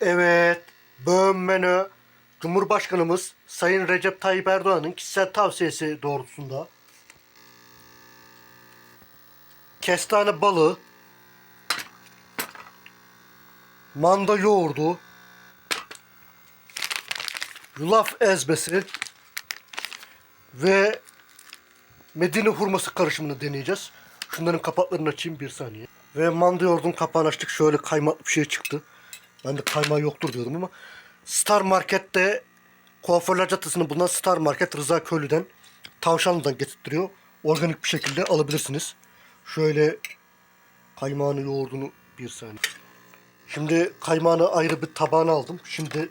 Evet, böğün menü Cumhurbaşkanımız Sayın Recep Tayyip Erdoğan'ın kişisel tavsiyesi doğrultusunda kestane balığı, manda yoğurdu, yulaf ezmesi ve Medine hurması karışımını deneyeceğiz. Şunların kapaklarını açayım bir saniye. Ve manda yoğurdun kapağını açtık. Şöyle kaymaklı bir şey çıktı. Ben de kaymağı yoktur diyordum ama Star Market'te kuaförler caddesinde bulunan Star Market Rıza Köylü'den Tavşanlı'dan getirtiyor. Organik bir şekilde alabilirsiniz. Şöyle kaymağını yoğurdunu bir saniye. Şimdi kaymağını ayrı bir tabağına aldım. Şimdi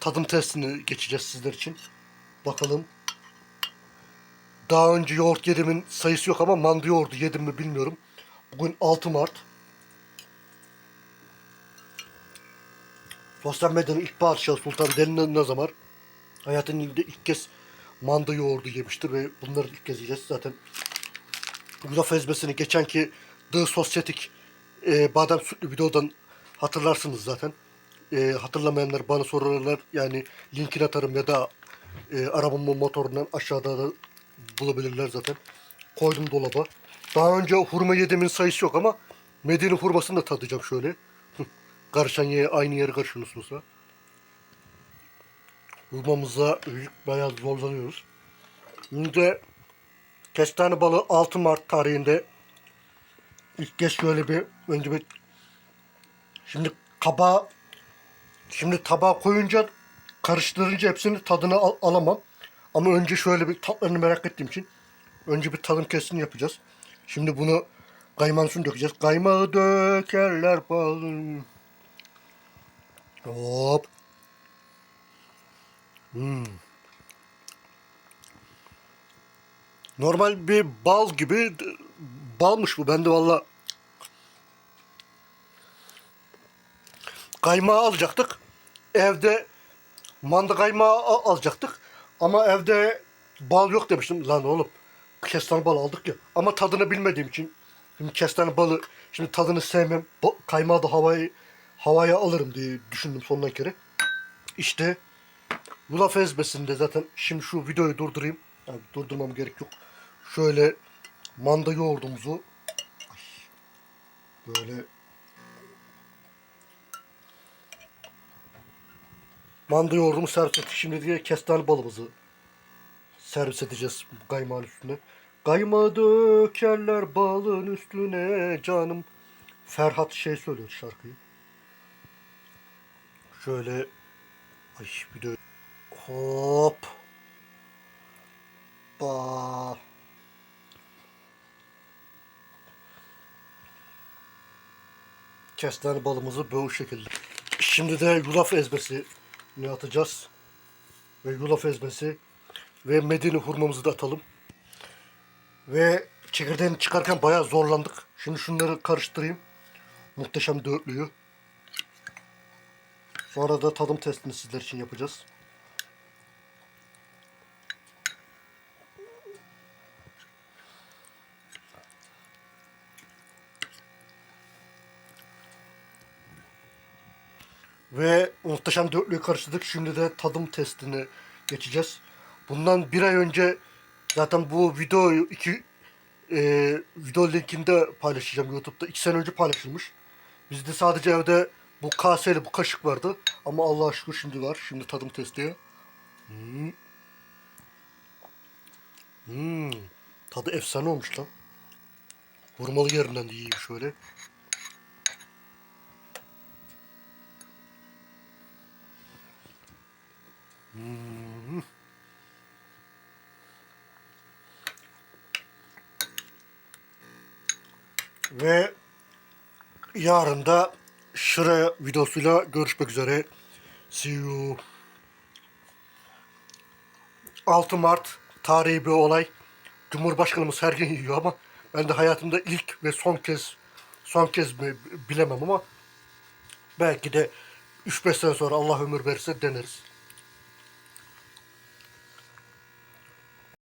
tadım testini geçeceğiz sizler için. Bakalım. Daha önce yoğurt yediğimin sayısı yok ama manda yoğurdu yedim mi bilmiyorum. Bugün 6 Mart. Sosyal medyanın ilk padişahı Sultan Deli ne zaman hayatının ilk kez manda yoğurdu yemiştir ve bunları ilk kez yiyeceğiz. Zaten yulaf ezmesini geçenki The Sosyetik e, badem sütlü videodan hatırlarsınız zaten. E, hatırlamayanlar bana sorarlar yani linkini atarım ya da e, arabamın motorundan aşağıda da bulabilirler zaten. Koydum dolaba. Daha önce hurma yediğimin sayısı yok ama Medine hurmasını da tadacağım şöyle. Yere aynı yere karışıyorsunuz da. Hurmamızla bayağı zorlanıyoruz. Şimdi kestane balığı 6 Mart tarihinde ilk kez şöyle bir önce bir şimdi kabağa şimdi tabağa koyunca karıştırınca hepsini tadını al- alamam. Ama önce şöyle bir tatlarını merak ettiğim için önce bir tadım testini yapacağız. Şimdi bunu kaymağın üstüne dökeceğiz. Kaymağı dökerler balım. Hop. Hmm. Normal bir bal gibi balmış bu. Ben de valla kaymağı alacaktık. Evde manda kaymağı alacaktık. Ama evde bal yok demiştim. Lan oğlum kestane bal aldık ya. Ama tadını bilmediğim için şimdi kestane balı şimdi tadını sevmem. Kaymağı da havayı havaya alırım diye düşündüm sondan kere. İşte yulaf ezmesinde zaten şimdi şu videoyu durdurayım. Yani durdurmam gerek yok. Şöyle manda yoğurdumuzu böyle manda yoğurdumu servis ettik. Şimdi diye kestane balımızı servis edeceğiz kaymağın üstüne. Kaymağı dökerler balın üstüne canım. Ferhat şey söylüyor şarkıyı. Şöyle ay bir de hop ba kestane balımızı bu şekilde. Şimdi de yulaf ezmesi ne atacağız? Ve yulaf ezmesi ve medeni hurmamızı da atalım. Ve çekirdeğini çıkarken bayağı zorlandık. Şimdi şunları karıştırayım. Muhteşem dörtlüyü. Sonra da tadım testini sizler için yapacağız. Ve muhteşem dörtlüyü karıştırdık. Şimdi de tadım testini geçeceğiz. Bundan bir ay önce zaten bu videoyu iki e, video linkinde paylaşacağım YouTube'da. iki sene önce paylaşılmış. Bizde sadece evde bu kaseyle bu kaşık vardı. Ama Allah'a şükür şimdi var. Şimdi tadım testi. Hmm. Hmm. Tadı efsane olmuş lan. Hurmalı yerinden de yiyeyim şöyle. Hmm. Ve yarın da şıra videosuyla görüşmek üzere. See you. 6 Mart tarihi bir olay. Cumhurbaşkanımız her gün yiyor ama ben de hayatımda ilk ve son kez son kez mi bilemem ama belki de 3-5 sene sonra Allah ömür verirse deneriz.